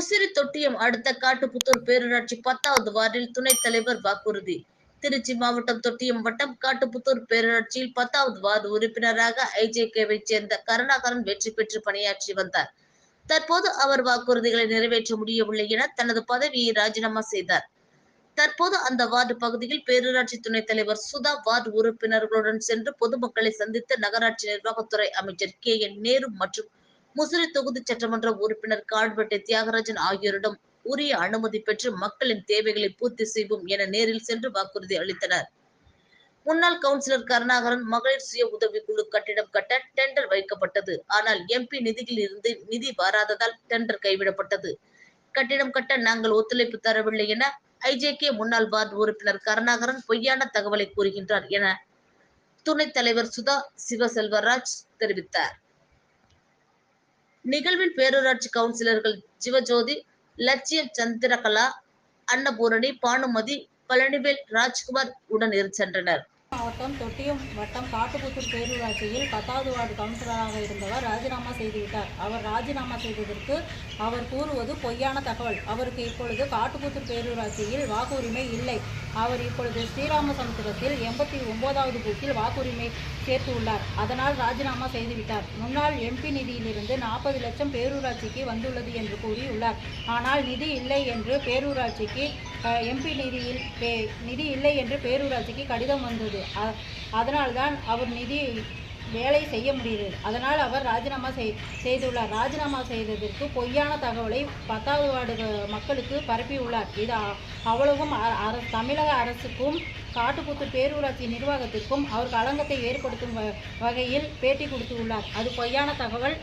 முசிறி தொட்டியம் அடுத்த காட்டுப்புத்தூர் பேரூராட்சி பத்தாவது வார்டில் துணைத் தலைவர் வாக்குறுதி. திருச்சி மாவட்டம் தொட்டியம் வட்டம் காட்டுப்புத்தூர் பேரூராட்சியில் பத்தாவது வார்டு உறுப்பினராக ஐஜேகேவை சேர்ந்த கருணாகரன் வெற்றி பெற்று பணியாற்றி வந்தார். தற்போது அவர் வாக்குறுதிகளை நிறைவேற்ற முடியவில்லை என தனது பதவியை ராஜினாமா செய்தார். தற்போது அந்த வார்டு பகுதியில் பேரூராட்சி துணைத் தலைவர் சுதா வார்டு உறுப்பினர்களுடன் சென்று பொதுமக்களை சந்தித்த நகராட்சி நிர்வாகத்துறை அமைச்சர் கே. என். நேரு மற்றும் முசிறி தொகுதி சட்டமன்ற உறுப்பினர் கால்வெட்டை தியாகராஜன் ஆகியோரிடம் உரிய அனுமதி பெற்று மக்களின் தேவைகளை பூர்த்தி செய்வோம் என நேரில் சென்று வாக்குறுதி அளித்தனர். முன்னாள் கவுன்சிலர் கருணாகரன் மகளிர் சுய உதவிக்குழு கட்டிடம் கட்ட டெண்டர் வைக்கப்பட்டது. ஆனால் எம்பி நிதியில் இருந்து நிதி வராததால் டெண்டர் கைவிடப்பட்டது. கட்டிடம் கட்ட நாங்கள் ஒத்துழைப்பு தரவில்லை என ஐஜேகே முன்னாள் வார்டு உறுப்பினர் கருணாகரன் பொய்யான தகவலை கூறுகின்றார் என துணைத் தலைவர் சுதா சிவசெல்வராஜ் தெரிவித்தார். நிகழ்வில் பேரூராட்சி கவுன்சிலர்கள் சிவஜோதி லட்சியம் சந்திரகலா அன்னபூரணி பானுமதி பழனிவேல் ராஜ்குமார் உடன் இரு சென்றனர். மாவட்டம் தொட்டியம் வட்டம் காட்டுப்புத்தூர் பேரூராட்சியில் பத்தாவது வார்டு கவுன்சிலராக இருந்தவர் ராஜினாமா செய்துவிட்டார். அவர் ராஜினாமா செய்ததற்கு அவர் கூறுவது பொய்யான தகவல். அவருக்கு இப்பொழுது காட்டுப்புத்தூர் பேரூராட்சியில் வாக்குரிமை இல்லை. அவர் இப்பொழுது ஸ்ரீராமசமுத்திரத்தில் எண்பத்தி ஒன்பதாவது பூக்கில் வாக்குரிமை சேர்த்துள்ளார் அதனால் ராஜினாமா செய்துவிட்டார். முன்னாள் எம்பி நிதியிலிருந்து நாற்பது லட்சம் பேரூராட்சிக்கு வந்துள்ளது என்று கூறியுள்ளார். ஆனால் நிதி இல்லை என்று பேரூராட்சிக்கு எம்பி நிதியில் பே- நிதி இல்லை என்று பேரூராட்சிக்கு கடிதம் வந்தது. அதனால்தான் அவர் நிதி வேலை செய்ய முடிகிறது. அதனால் அவர் ராஜினாமா செய் செய்துள்ளார். ராஜினாமா செய்ததற்கு பொய்யான தகவலை பத்தாவது வார்டு மக்களுக்கு பரப்பியுள்ளார். இது அவ்வளவும் அ- தமிழக அரசுக்கும் காட்டுக்குத்து பேரூராட்சி நிர்வாகத்திற்கும் அவர் களங்கத்தை ஏற்படுத்தும் வ- வகையில் பேட்டி கொடுத்துள்ளார். அது பொய்யான தகவல்